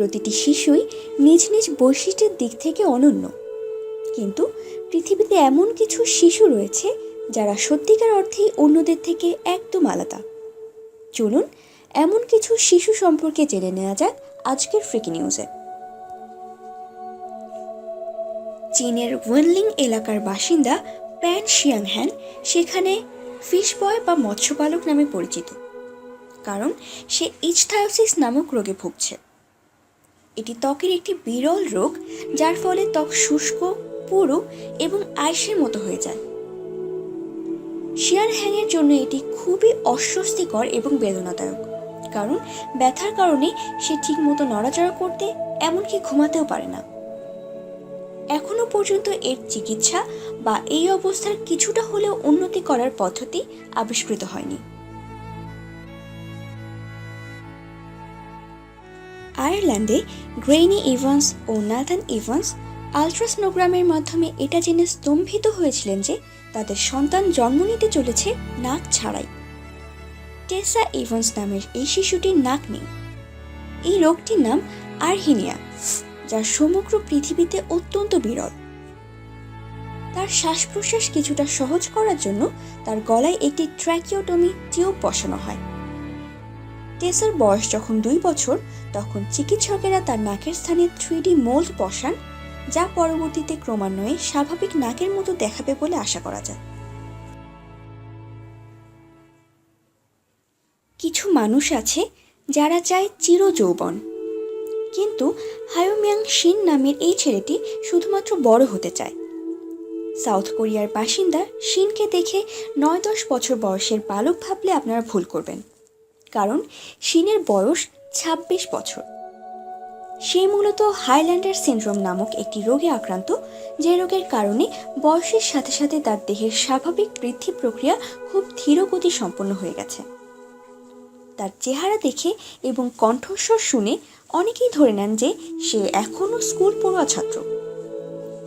প্রতিটি শিশুই নিজ নিজ বৈশিষ্ট্যের দিক থেকে অনন্য। কিন্তু পৃথিবীতে এমন কিছু শিশু রয়েছে যারা সত্যিকার অর্থেই অন্যদের থেকে একদম আলাদা। চলুন এমন কিছু শিশু সম্পর্কে জেনে নেওয়া যাক আজকের ফ্রিকি নিউজে চীনের ওয়েনলিং এলাকার বাসিন্দা প্যান শিয়াংহ্যান সেখানে ফিশ বয় বা মৎস্যপালক নামে পরিচিত। কারণ সে ইচথায়োসিস নামক রোগে ভুগছে। এটি ত্বকের একটি বিরল রোগ, যার ফলে ত্বক শুষ্ক, পুরু এবং আইসের মতো হয়ে যায়। শিয়ার হ্যাংয়ের জন্য এটি খুবই অস্বস্তিকর এবং বেদনাদায়ক, কারণ ব্যথার কারণে সে ঠিকমতো নড়াচড়া করতে, এমনকি ঘুমাতেও পারে না। এখনও পর্যন্ত এর চিকিৎসা বা এই অবস্থার কিছুটা হলেও উন্নতি করার পদ্ধতি আবিষ্কৃত হয়নি। আয়ারল্যান্ডে গ্রেইনি ইভান্স ও নাথান ইভান্স আলট্রাসনোগ্রামের মাধ্যমে এটা জেনে স্তম্ভিত হয়েছিলেন যে তাদের সন্তান জন্ম নিতে চলেছে নাক ছাড়াই। টেসা ইভান্স নামের এই শিশুটির নাক নেই। এই রোগটির নাম আরহিনিয়া, যা সমগ্র পৃথিবীতে অত্যন্ত বিরল। তার শ্বাস প্রশ্বাস কিছুটা সহজ করার জন্য তার গলায় একটি ট্র্যাকিওটমি টিউব বসানো হয়। টেসার বয়স যখন দুই বছর, তখন চিকিৎসকেরা তার নাকের স্থানে থ্রিডি মোল্ড বসান, যা পরবর্তীতে ক্রমান্বয়ে স্বাভাবিক নাকের মতো দেখাবে বলে আশা করা যায়। কিছু মানুষ আছে যারা চায় চির যৌবন কিন্তু হায়োমিয়াং শিন নামের এই ছেলেটি শুধুমাত্র বড় হতে চায়। সাউথ কোরিয়ার বাসিন্দা শিনকে দেখে নয় দশ বছর বয়সের বালক ভাবলে আপনারা ভুল করবেন। কারণ শিনের বয়স ২৬ বছর। সে মূলত হাইল্যান্ডার সিনড্রোম নামক একটি রোগে আক্রান্ত, যে রোগের কারণে বয়সের সাথে সাথে তার দেহের স্বাভাবিক বৃদ্ধি প্রক্রিয়া খুব ধীরগতি সম্পন্ন হয়ে গেছে। তার চেহারা দেখে এবং কণ্ঠস্বর শুনে অনেকেই ধরে নেন যে সে এখনও স্কুল পড়ুয়া ছাত্র।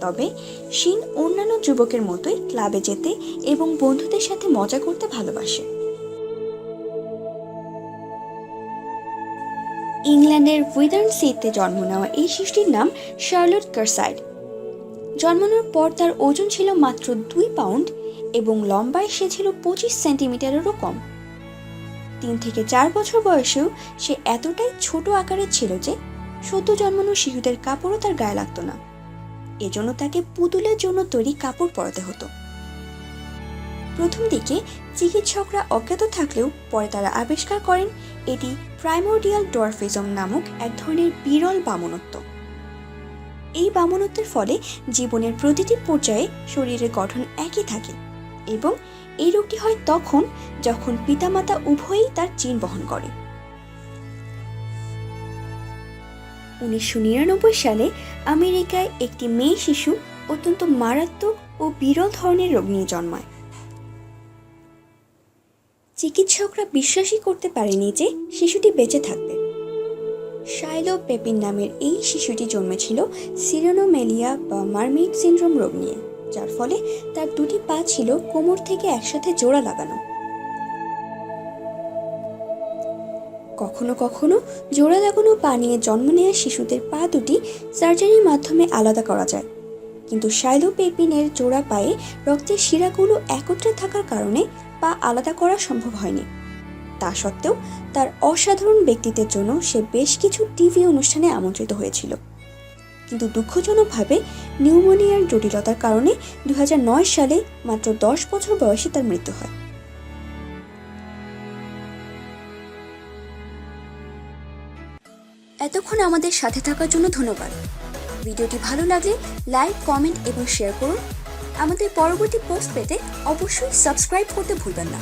তবে শিন অন্যান্য যুবকের মতোই ক্লাবে যেতে এবং বন্ধুদের সাথে মজা করতে ভালোবাসে। ইংল্যান্ডের উইদার্নসিতে জন্ম নেওয়া এই শিশুটির নাম শার্লট কারসাইড। জন্মানোর পর তার ওজন ছিল মাত্র দুই পাউন্ড এবং লম্বায় সে ছিল পঁচিশ সেন্টিমিটারেরও কম। তিন থেকে চার বছর বয়সেও সে এতটাই ছোট আকারের ছিল যে সদ্য জন্মানো শিশুদের কাপড়ও তার গায়ে লাগতো না। এজন্য তাকে পুতুলের জন্য তৈরি কাপড় পরাতে হতো। প্রথম দিকে চিকিৎসকরা অজ্ঞাত থাকলেও পরে তারা আবিষ্কার করেন এটি প্রাইমোডিয়াল ডরফিজম নামক এক ধরনের বিরল বামনত্ব। এই বামনত্বের ফলে জীবনের প্রতিটি পর্যায়ে শরীরের গঠন একই থাকে এবং এই রোগটি হয় তখন যখন পিতামাতা উভয়ই তার জিন বহন করে। উনিশশো নিরানব্বই সালে আমেরিকায় একটি মেয়ে শিশু অত্যন্ত মারাত্মক ও বিরল ধরনের রোগ নিয়ে জন্মায়। চিকিৎসকরা বিশ্বাসই করতে পারেনি যে শিশুটি বেঁচে থাকবে। শাইলো পেপিন নামের এই শিশুটি জন্মেছিল সিরোনোমেলিয়া বা মারমেইড সিনড্রোম রোগ নিয়ে, যার ফলে তার দুটি পা ছিল কোমর থেকে একসাথে জোড়া লাগানো। কখনো কখনো জোড়া লাগানো পা নিয়ে জন্ম নেওয়া শিশুদের পা দুটি সার্জারির মাধ্যমে আলাদা করা যায়। কিন্তু শাইলোপেপিনের জোড়া পায়ে রক্তের শিরাগুলো একত্রে থাকার কারণে পা আলাদা করা সম্ভব হয়নি। তা সত্ত্বেও তার অসাধারণ ব্যক্তিত্বের জন্য সে বেশ কিছু টিভি অনুষ্ঠানে আমন্ত্রিত হয়েছিল। কিন্তু দুঃখজনকভাবে নিউমোনিয়ার জটিলতার কারণে দু সালে মাত্র দশ বছর বয়সে তার মৃত্যু হয়। এতক্ষণ আমাদের সাথে থাকার জন্য ধন্যবাদ। ভিডিওটি ভালো লাগলে লাইক, কমেন্ট এবং শেয়ার করুন। আমাদের পরবর্তী পোস্ট পেতে অবশ্যই সাবস্ক্রাইব করতে ভুলবেন না।